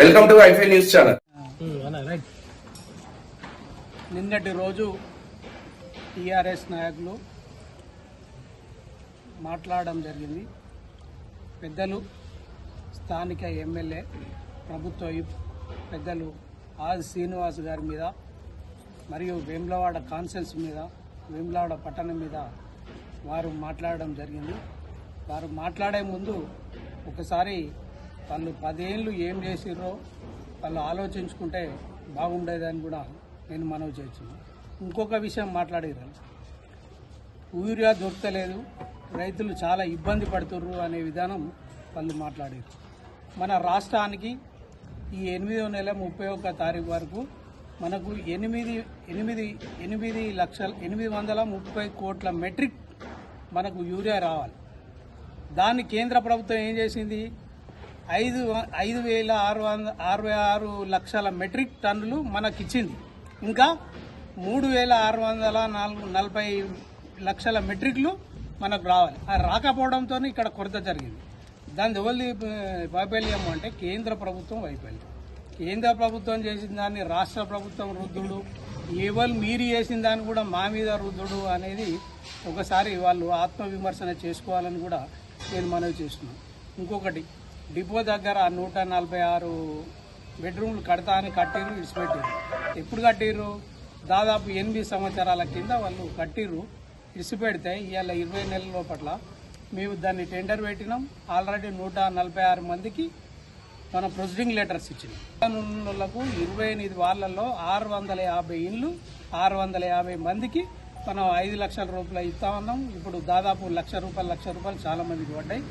Welcome to ఐఫై news channel. నిన్నటి రోజు టీఆర్ఎస్ నాయకులు మాట్లాడడం జరిగింది. పెద్దలు స్థానిక ఎమ్మెల్యే ప్రభుత్వ పెద్దలు ఆది శ్రీనివాస్ గారి మీద మరియు వేములవాడ కాన్సెన్స్ మీద వేములవాడ పట్టణం మీద వారు మాట్లాడడం జరిగింది. వారు మాట్లాడే ముందు ఒకసారి వాళ్ళు పదేళ్ళు ఏం చేసిర్రో వాళ్ళు ఆలోచించుకుంటే బాగుండేదని కూడా నేను మనవి చేస్తున్నాను ఇంకొక విషయం మాట్లాడారు యూరియా దొరకలేదు రైతులు చాలా ఇబ్బంది పడుతుర్రు అనే విధానం వాళ్ళు మాట్లాడారు. మన రాష్ట్రానికి ఈ ఎనిమిదో నెల ముప్పై ఒక్క తారీఖు వరకు మనకు ఎనిమిది ఎనిమిది ఎనిమిది లక్షల ఎనిమిది వందల ముప్పై కోట్ల మెట్రిక్ మనకు యూరియా రావాలి. దాన్ని కేంద్ర ప్రభుత్వం ఏం చేసింది? ఐదు ఐదు వేల ఆరు వంద అరవై ఆరు లక్షల మెట్రిక్ టన్నులు మనకిచ్చింది. ఇంకా మూడు వేల ఆరు వందల నాలుగు నలభై లక్షల మెట్రిక్లు మనకు రావాలి. అది రాకపోవడంతో ఇక్కడ కొరత జరిగింది. దాని ఎవరిది వైఫల్యం అంటే కేంద్ర ప్రభుత్వం వైఫల్యం. కేంద్ర ప్రభుత్వం చేసిన దాన్ని రాష్ట్ర ప్రభుత్వం రుద్దుడు ఎవరు మీరు చేసిన దాన్ని కూడా మా మీద రుద్దుడు అనేది ఒకసారి వాళ్ళు ఆత్మవిమర్శన చేసుకోవాలని కూడా నేను మనవి చేస్తున్నాను. ఇంకొకటి డిపో దగ్గర నూట నలభై ఆరు బెడ్రూమ్లు కడతా అని కట్టిర్రు ఇడిచిపెట్టిర్రు ఎప్పుడు కట్టిర్రు? దాదాపు ఎనిమిది సంవత్సరాల కింద వాళ్ళు కట్టిర్రు. ఇడిచిపెడితే ఇవాళ ఇరవై నెలల లోపల మేము దాన్ని టెండర్ పెట్టినాం. ఆల్రెడీ నూట నలభై ఆరు మందికి మన ప్రొసీడింగ్ లెటర్స్ ఇచ్చినాం. వాళ్ళకు ఇరవై ఎనిమిది వాళ్ళల్లో ఆరు వందల యాభై ఇండ్లు ఆరు వందల యాభై మందికి మనం ఐదు లక్షల రూపాయలు ఇస్తా ఉన్నాం. ఇప్పుడు దాదాపు లక్ష రూపాయలు లక్ష రూపాయలు చాలామందికి పడ్డాయి.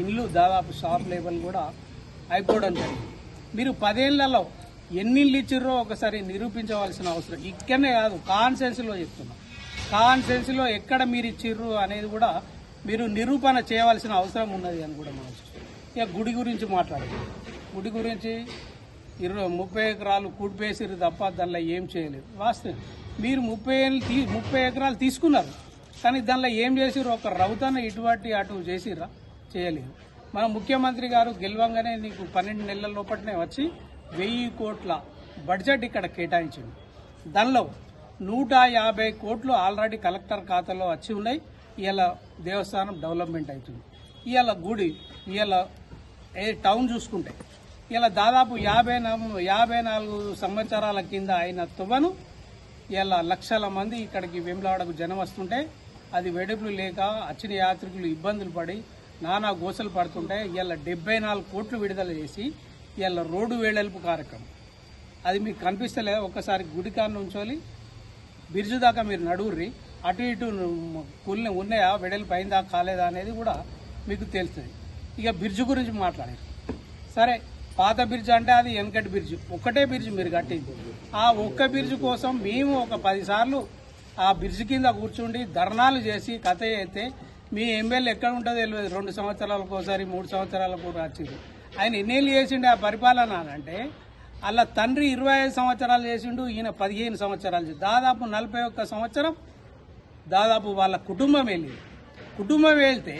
ఇండ్లు దాదాపు షాప్ లెవెల్ కూడా అయిపోవడం జరిగింది. మీరు పదేళ్ళలో ఎన్ని ఇళ్ళు ఇచ్చిర్రో ఒకసారి నిరూపించవలసిన అవసరం. ఇక్కడనే కాదు కాన్సెన్స్లో చెప్తున్నా. కాన్సెన్స్లో ఎక్కడ మీరు ఇచ్చిర్రు అనేది కూడా మీరు నిరూపణ చేయవలసిన అవసరం ఉన్నది అని కూడా మనం ఇక గుడి గురించి మాట్లాడాలి గుడి గురించి ఇరవై ముప్పై ఎకరాలు కూడిపేసిరు తప్ప దానిలో ఏం చేయలేదు. వాస్తవం. మీరు ముప్పై ఏళ్ళు తీ ముప్పై ఎకరాలు తీసుకున్నారు. కానీ దానిలో ఏం చేసిరు ఒక రౌతన ఇటువంటి అటు చేసిర్రా? చేయలేదు. మన ముఖ్యమంత్రి గారు గెలవంగానే నీకు పన్నెండు నెలల లోపలనే వచ్చి వెయ్యి కోట్ల బడ్జెట్ ఇక్కడ కేటాయించింది. దానిలో నూట యాభై కోట్లు ఆల్రెడీ కలెక్టర్ ఖాతాలో వచ్చి ఉన్నాయి. ఇవాళ దేవస్థానం డెవలప్మెంట్ అవుతుంది. ఇవాళ గుడి ఇవాళ ఏ టౌన్ చూసుకుంటే ఇలా దాదాపు యాభై నాలుగు యాభై నాలుగు సంవత్సరాల కింద అయిన తువ్వను ఇలా లక్షల మంది ఇక్కడికి వెంబలాడకు జనం వస్తుంటే అది వెడుపులు లేక వచ్చిన యాత్రికులు ఇబ్బందులు పడి నానా గోసలు పడుతుంటే ఇవాళ డెబ్బై నాలుగు కోట్లు విడుదల చేసి ఇవాళ రోడ్డు వేడల్పు కార్యక్రమం. అది మీకు కనిపిస్తలే ఒక్కసారి గుడి కాడ బిర్జు దాకా మీరు నడువుర్రి అటు ఇటు కూలిన ఉన్నాయా వెడల్పు అయిందా కాలేదా అనేది కూడా మీకు తెలుస్తుంది. ఇక బిర్జు గురించి మాట్లాడారు సరే పాత బిర్జు అంటే అది వెనకటి బిర్జు ఒక్కటే బిర్జు మీరు కట్టింది. ఆ ఒక్క బిర్జు కోసం మేము ఒక పదిసార్లు ఆ బిర్జు కింద కూర్చుండి ధర్నాలు చేసి కథ అయితే మీ ఎమ్మెల్యే ఎక్కడ ఉంటుందో తెలియదు. రెండు సంవత్సరాలకు ఒకసారి మూడు సంవత్సరాలకు వచ్చింది. ఆయన ఎన్నేళ్ళు చేసిండే ఆ పరిపాలన అంటే అలా తండ్రి ఇరవై ఐదు సంవత్సరాలు చేసిండు ఈయన పదిహేను సంవత్సరాలు దాదాపు నలభై ఒక్క సంవత్సరం దాదాపు వాళ్ళ కుటుంబం వెళ్ళింది. కుటుంబం వెళ్తే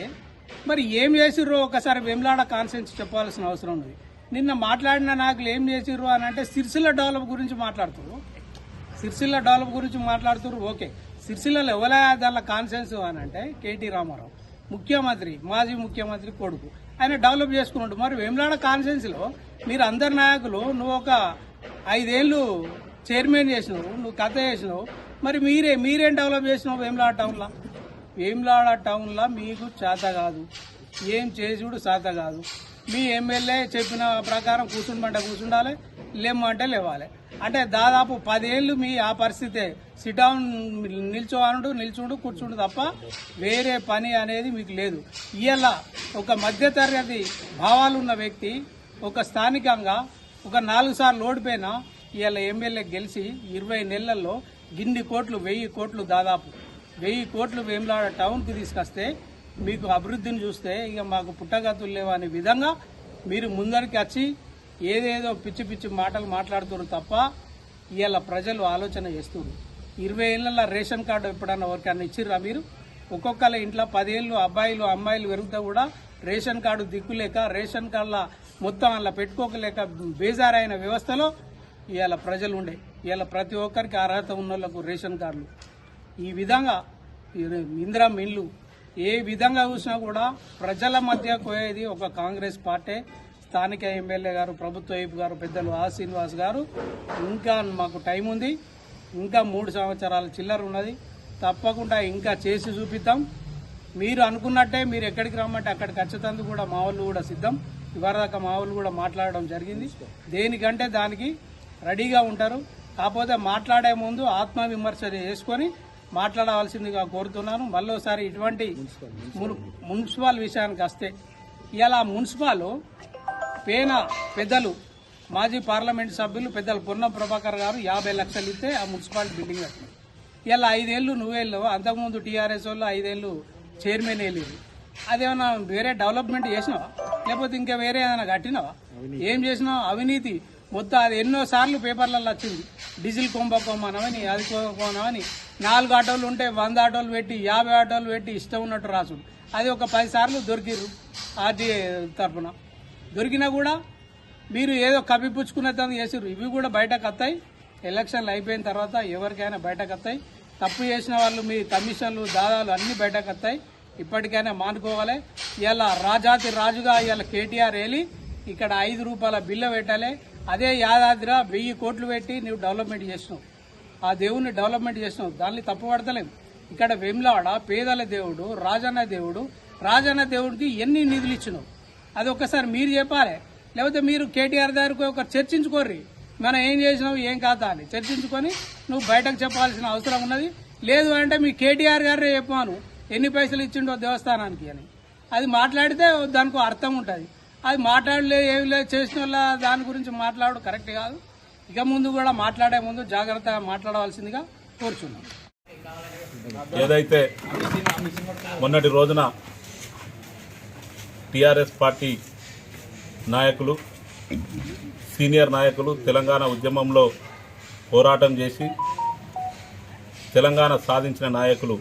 మరి ఏం చేసిర్రో ఒకసారి వెమ్లాడ కాన్సెన్స్ చెప్పాల్సిన అవసరం ఉంది. నిన్న మాట్లాడిన నాకు ఏం చేసిర్రు అని అంటే సిరిసిల్ల డెవలప్ గురించి మాట్లాడుతున్నారు సిరిసిల్ల డెవలప్ గురించి మాట్లాడుతున్నారు ఓకే. సిరిసిల్లలో ఎవరా దానిలో కాన్సెన్స్ అని అంటే కేటీ రామారావు. ముఖ్యమంత్రి మాజీ ముఖ్యమంత్రి కొడుకు. ఆయన డెవలప్ చేసుకున్నాడు. మరి వేములాడ కాన్సెన్స్లో మీరు అందరి నాయకులు నువ్వు ఒక ఐదేళ్ళు చైర్మన్ చేసినావు నువ్వు కథ చేసినావు. మరి మీరే మీరేం డెవలప్ చేసినావు వేములాడ టౌన్లో వేములాడ టౌన్లో మీకు చేత కాదు. ఏం చేసుడు చేత కాదు. మీ ఎమ్మెల్యే చెప్పిన ప్రకారం కూర్చుండమంటే కూర్చుండాలి లేమంటే లేవాలి. అంటే దాదాపు పదేళ్ళు మీ ఆ పరిస్థితే. సిటౌన్ నిల్చోనుడు నిల్చుండు కూర్చుండు తప్ప వేరే పని అనేది మీకు లేదు. ఇవాళ ఒక మధ్యతరగతి భావాలు ఉన్న వ్యక్తి ఒక స్థానికంగా ఒక నాలుగు సార్లు ఓడిపోయిన ఇవాళ ఎమ్మెల్యే గెలిచి ఇరవై నెలల్లో గిన్ని కోట్లు వెయ్యి కోట్లు దాదాపు. వెయ్యి కోట్లు వేములాడ టౌన్కి తీసుకొస్తే మీకు అభివృద్ధిని చూస్తే ఇక మాకు పుట్టగతులు లేవు అనే విధంగా మీరు ముందరికి వచ్చి ఏదేదో పిచ్చి పిచ్చి మాటలు మాట్లాడుతున్నారు తప్ప ఇవాళ ప్రజలు ఆలోచన చేస్తున్నారు. ఇరవై ఏళ్ళ రేషన్ కార్డు ఎప్పుడన్నా ఎవరికన్నా ఇచ్చిర్రా మీరు? ఒక్కొక్కళ్ళ ఇంట్లో పదేళ్ళు అబ్బాయిలు అమ్మాయిలు పెరిగితే కూడా రేషన్ కార్డు దిక్కులేక రేషన్ కార్డుల మొత్తం అలా పెట్టుకోకలేక బేజారైన వ్యవస్థలో ఇవాళ ప్రజలు ఉండే. ఇవాళ ప్రతి ఒక్కరికి అర్హత ఉన్న వాళ్ళకు రేషన్ కార్డులు. ఈ విధంగా ఇందిరా మిల్లు ఏ విధంగా చూసినా కూడా ప్రజల మధ్య పోయేది ఒక కాంగ్రెస్ పార్టీ. స్థానిక ఎమ్మెల్యే గారు ప్రభుత్వ వైపు గారు పెద్దలు ఆ శ్రీనివాస్ గారు. ఇంకా మాకు టైం ఉంది. ఇంకా మూడు సంవత్సరాల చిల్లర ఉన్నది. తప్పకుండా ఇంకా చేసి చూపిద్దాం. మీరు అనుకున్నట్టే మీరు ఎక్కడికి రమ్మంటే అక్కడికి వచ్చేటందుకు కూడా మా వాళ్ళు కూడా సిద్ధం. ఇవరదాకా మా వాళ్ళు కూడా మాట్లాడడం జరిగింది. దేనికంటే దానికి రెడీగా ఉంటారు. కాకపోతే మాట్లాడే ముందు ఆత్మవిమర్శ చేసుకొని మాట్లాడవలసిందిగా కోరుతున్నాను. మళ్ళీసారి ఇటువంటి మున్- మున్సిపల్ విషయానికి వస్తే ఇలా మున్సిపల్ పేన పెద్దలు మాజీ పార్లమెంట్ సభ్యులు పెద్దలు పొన్నం ప్రభాకర్ గారు యాభై లక్షలు ఇస్తే ఆ మున్సిపాలిటీ బిల్డింగ్ కట్టినారు. ఇలా ఐదేళ్ళు నువ్వేళ్ళు అంతకుముందు టీఆర్ఎస్ వాళ్ళు ఐదేళ్ళు చైర్మన్ వెళ్ళింది అదేమన్నా వేరే డెవలప్మెంట్ చేసినావా? లేకపోతే ఇంకా వేరే ఏదైనా కట్టినావా? ఏం చేసినావు? అవినీతి. మొత్తం అది ఎన్నో సార్లు పేపర్లలో వచ్చింది. డీజిల్ కుంభకోణమని అది కుంభకోణమని నాలుగు ఆటోలు ఉంటే వంద ఆటోలు పెట్టి యాభై ఆటోలు పెట్టి ఇష్టం ఉన్నట్టు రాసుడు. అది ఒక పది సార్లు దొరికిర్రు ఆర్టీఏ తరఫున దొరికినా కూడా మీరు ఏదో కప్పిపుచ్చుకునేది చేసిర్రు. ఇవి కూడా బయటకు వస్తాయి ఎలక్షన్లు అయిపోయిన తర్వాత ఎవరికైనా బయటకు వస్తాయి తప్పు చేసిన వాళ్ళు మీ కమిషన్లు దాదాలు అన్నీ బయటకు వస్తాయి ఇప్పటికైనా మానుకోవాలి. ఇలా రాజాతి రాజుగా ఇలా కేటీఆర్ వెళ్ళి ఇక్కడ ఐదు రూపాయల బిల్లు పెట్టాలి. అదే యాదాద్ర వెయ్యి కోట్లు పెట్టి నువ్వు డెవలప్మెంట్ చేసినావు ఆ దేవుణ్ణి డెవలప్మెంట్ చేసినావు దాన్ని తప్పుపడతలేము ఇక్కడ వెమ్లాడ పేదల దేవుడు రాజన్న దేవుడు రాజన్న దేవుడికి ఎన్ని నిధులు ఇచ్చినావు అది ఒక్కసారి మీరు చెప్పాలి. లేకపోతే మీరు కేటీఆర్ దగ్గరకు ఒక చర్చించుకోర్రి. మనం ఏం చేసినావు ఏం కాదా అని. చర్చించుకొని నువ్వు బయటకు చెప్పాల్సిన అవసరం ఉన్నది. లేదు అంటే మీ కేటీఆర్ గారే చెప్పాను ఎన్ని పైసలు ఇచ్చిండో దేవస్థానానికి అని. అది మాట్లాడితే దానికి అర్థం ఉంటుంది. అది మాట్లాడలే ఏమి లేదు చేసిన వాళ్ళ దాని గురించి మాట్లాడడం కరెక్ట్ కాదు. ఇక ముందు కూడా మాట్లాడే ముందు జాగ్రత్తగా మాట్లాడవలసిందిగా కోరుచున్నాం. ఏదైతే మొన్నటి రోజున టిఆర్ఎస్ పార్టీ నాయకులు సీనియర్ నాయకులు తెలంగాణ ఉద్యమంలో పోరాటం చేసి తెలంగాణ సాధించిన నాయకులు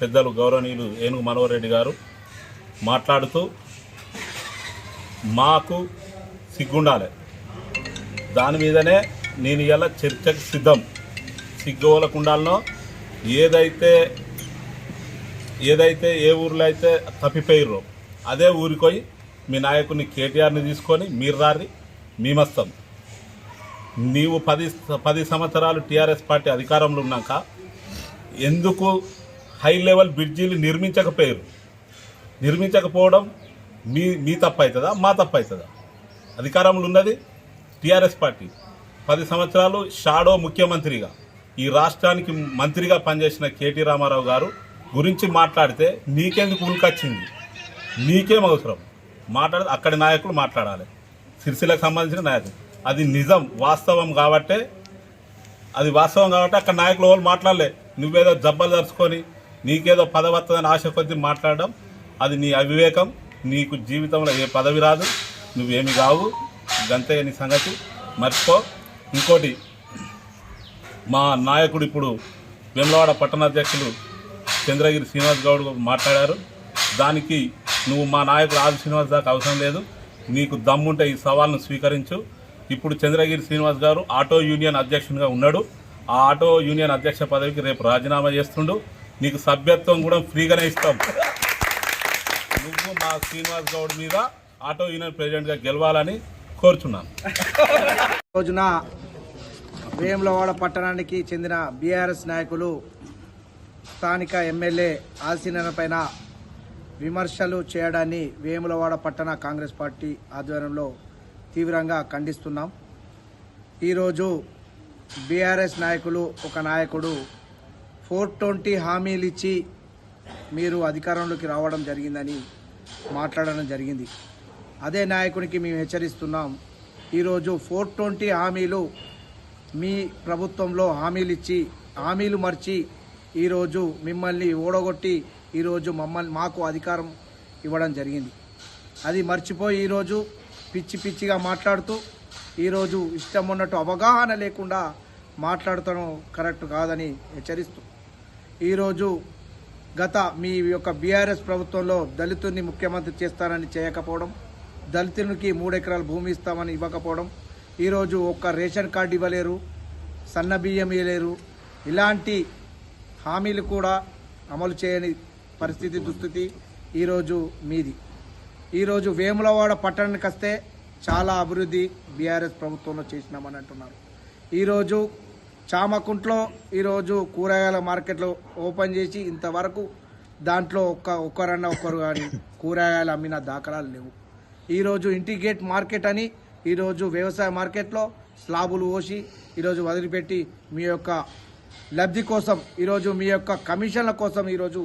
పెద్దలు గౌరవనీయులు ఏనుగు మనోహర్ రెడ్డి గారు మాట్లాడుతూ మాకు సిగ్గుండాలి. దాని మీదనే నేను ఇలా చర్చకు సిద్ధం. సిగ్గువలకుండాలనో ఏదైతే ఏదైతే ఏ ఊర్లో అయితే తప్పిపోయిర్రో అదే ఊరికి పోయి మీ నాయకుని కేటీఆర్ని తీసుకొని మీరు రారి మేమస్తాం. నీవు పది పది సంవత్సరాలు టీఆర్ఎస్ పార్టీ అధికారంలో ఉన్నాక ఎందుకు హై లెవెల్ బ్రిడ్జీలు నిర్మించకపోయారు నిర్మించకపోవడం మీ మీ తప్పు అవుతుందా మా తప్పు అవుతుందా అధికారంలో ఉన్నది టీఆర్ఎస్ పార్టీ. పది సంవత్సరాలు షాడో ముఖ్యమంత్రిగా ఈ రాష్ట్రానికి మంత్రిగా పనిచేసిన కేటీ రామారావు గారు గురించి మాట్లాడితే నీకెందుకు ఉనికొచ్చింది? నీకేం అవసరం? మాట్లాడ అక్కడి నాయకులు మాట్లాడాలి. సిరిసిలకు సంబంధించిన నాయకులు. అది నిజం వాస్తవం కాబట్టే అది వాస్తవం కాబట్టి అక్కడ నాయకులు వాళ్ళు మాట్లాడలే. నువ్వేదో జబ్బలు దరుచుకొని నీకేదో పదవత్తదని ఆశ కొద్దీ మాట్లాడడం అది నీ అవివేకం. నీకు జీవితంలో ఏ పదవి రాదు నువ్వేమి కావు గంతే నీ సంగతి మర్చిపో. ఇంకోటి మా నాయకుడు ఇప్పుడు వేములవాడ పట్టణాధ్యక్షులు చంద్రగిరి శ్రీనివాస్ గౌడ్ మాట్లాడారు. దానికి నువ్వు మా నాయకుడు ఆది శ్రీనివాస్ దాకా అవసరం లేదు. నీకు దమ్ముంటే ఈ సవాల్ను స్వీకరించు. ఇప్పుడు చంద్రగిరి శ్రీనివాస్ గారు ఆటో యూనియన్ అధ్యక్షునిగా ఉన్నాడు. ఆ ఆటో యూనియన్ అధ్యక్ష పదవికి రేపు రాజీనామా చేస్తుండు. నీకు సభ్యత్వం కూడా ఫ్రీగానే ఇస్తాం. నువ్వు మా శ్రీనివాస్ గౌడ్ మీద ఆటో యూనియన్ ప్రెసిడెంట్గా గెలవాలని కోరుచున్నాను. రోజున వేములవాడ పట్టణానికి చెందిన బీఆర్ఎస్ నాయకులు స్థానిక ఎమ్మెల్యే ఆసీన పైన విమర్శలు చేయడాన్ని వేములవాడ పట్టణ కాంగ్రెస్ పార్టీ ఆధ్వర్యంలో తీవ్రంగా ఖండిస్తున్నాం. ఈరోజు బీఆర్ఎస్ నాయకులు ఒక నాయకుడు ఫోర్ ట్వంటీ హామీలు ఇచ్చి మీరు అధికారంలోకి రావడం జరిగిందని మాట్లాడడం జరిగింది. అదే నాయకునికి మేము హెచ్చరిస్తున్నాం. ఈరోజు ఫోర్ ట్వంటీ హామీలు మీ ప్రభుత్వంలో హామీలు ఇచ్చి హామీలు మర్చి ఈరోజు మిమ్మల్ని ఓడగొట్టి ఈరోజు మమ్మల్ని మాకు అధికారం ఇవ్వడం జరిగింది. అది మర్చిపోయి ఈరోజు పిచ్చి పిచ్చిగా మాట్లాడుతూ ఈరోజు ఇష్టం ఉన్నట్టు అవగాహన లేకుండా మాట్లాడటం కరెక్ట్ కాదని హెచ్చరిస్తూ ఈరోజు గత మీ యొక్క బీఆర్ఎస్ ప్రభుత్వంలో దళితుడిని ముఖ్యమంత్రి చేస్తానని చేయకపోవడం దళితులకి మూడు భూమి ఇస్తామని ఇవ్వకపోవడం ఈరోజు ఒక్క రేషన్ కార్డు ఇవ్వలేరు సన్న బియ్యం ఇవ్వలేరు ఇలాంటి హామీలు కూడా అమలు చేయని పరిస్థితి దుస్థితి ఈరోజు మీది. ఈరోజు వేములవాడ పట్టణానికి వస్తే చాలా అభివృద్ధి బీఆర్ఎస్ ప్రభుత్వంలో చేసినామని అంటున్నారు. ఈరోజు చామకుంట్లో ఈరోజు కూరగాయల మార్కెట్లో ఓపెన్ చేసి ఇంతవరకు దాంట్లో ఒక్క ఒక్కరన్న ఒక్కరు కానీ కూరగాయలు అమ్మిన దాఖలాలు లేవు. ఈరోజు ఇంటిగ్రేట్ మార్కెట్ అని ఈరోజు వ్యవసాయ మార్కెట్లో స్లాబులు పోసి ఈరోజు వదిలిపెట్టి మీ యొక్క లబ్ధి కోసం ఈరోజు మీ యొక్క కమిషన్ల కోసం ఈరోజు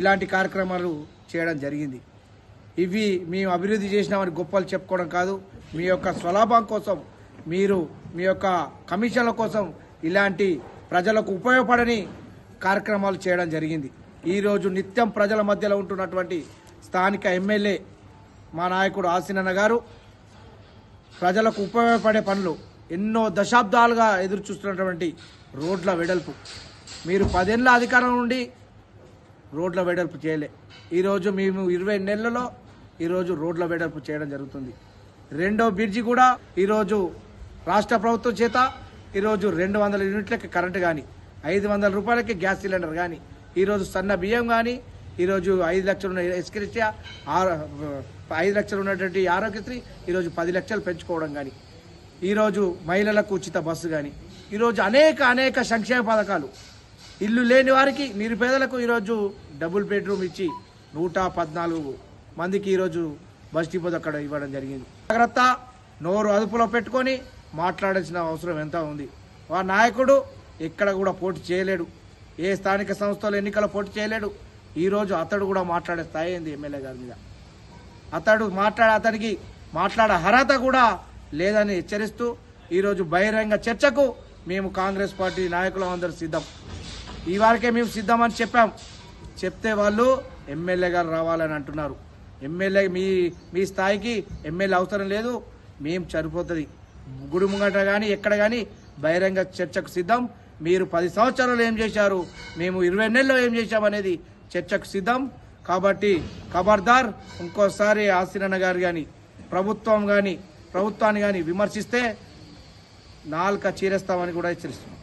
ఇలాంటి కార్యక్రమాలు చేయడం జరిగింది. ఇవి మేము అభివృద్ధి చేసినామని గొప్పలు చెప్పుకోవడం కాదు. మీ యొక్క స్వలాభం కోసం మీరు మీ యొక్క కమిషన్ల కోసం ఇలాంటి ప్రజలకు ఉపయోగపడని కార్యక్రమాలు చేయడం జరిగింది. ఈరోజు నిత్యం ప్రజల మధ్యలో ఉంటున్నటువంటి స్థానిక ఎమ్మెల్యే మా నాయకుడు ఆసినన్న గారు ప్రజలకు ఉపయోగపడే పనులు ఎన్నో దశాబ్దాలుగా ఎదురు చూస్తున్నటువంటి రోడ్ల వెడల్పు. మీరు పదేళ్ళ అధికారం నుండి రోడ్ల వెడల్పు చేయలే. ఈరోజు మేము ఇరవై నెలలలో ఈరోజు రోడ్ల వెడల్పు చేయడం జరుగుతుంది. రెండో బ్రిడ్జి కూడా ఈరోజు రాష్ట్ర ప్రభుత్వం చేత ఈరోజు రెండు వందల యూనిట్లకి కరెంటు కానీ ఐదు వందల రూపాయలకి గ్యాస్ సిలిండర్ కానీ ఈరోజు సన్న బియ్యం కానీ ఈరోజు ఐదు లక్షలు ఉన్న ఎస్క్రిస్టియా ఐదు లక్షలు ఉన్నటువంటి ఆరోగ్యశ్రీ ఈరోజు పది లక్షలు పెంచుకోవడం కానీ ఈరోజు మహిళలకు ఉచిత బస్సు కానీ ఈరోజు అనేక అనేక సంక్షేమ పథకాలు. ఇల్లు లేని వారికి నిరుపేదలకు ఈరోజు డబుల్ బెడ్రూమ్ ఇచ్చి నూట పద్నాలుగు మందికి ఈరోజు బస్ డిపోజ్ అక్కడ ఇవ్వడం జరిగింది. జాగ్రత్త నోరు అదుపులో పెట్టుకొని మాట్లాడాల్సిన అవసరం ఎంత ఉంది? ఆ నాయకుడు ఎక్కడ కూడా పోటీ చేయలేడు. ఏ స్థానిక సంస్థలు ఎన్నికల పోటీ చేయలేడు. ఈరోజు అతడు కూడా మాట్లాడే స్థాయి అయింది ఎమ్మెల్యే గారి మీద? అతడు మాట్లాడే అతనికి మాట్లాడే అర్హత కూడా లేదని హెచ్చరిస్తూ ఈరోజు బహిరంగ చర్చకు మేము కాంగ్రెస్ పార్టీ నాయకులు అందరూ సిద్ధం. ఈ వారికే మేము సిద్ధమని చెప్పాం. చెప్తే వాళ్ళు ఎమ్మెల్యే గారు రావాలని అంటున్నారు. ఎమ్మెల్యే మీ మీ స్థాయికి ఎమ్మెల్యే అవసరం లేదు. మేము సరిపోతుంది. గుడి ముంగట కానీ ఎక్కడ కానీ బహిరంగ చర్చకు సిద్ధం. మీరు పది సంవత్సరాలు ఏం చేశారు? మేము ఇరవై నెలలో ఏం చేశామనేది చర్చకు సిద్ధం. కాబట్టి ఖబర్దార్ ఇంకోసారి ఆసిరన్న గారు కానీ ప్రభుత్వం కానీ ప్రభుత్వాన్ని కానీ విమర్శిస్తే నాలుక చీరేస్తామని కూడా తెలుస్తుంది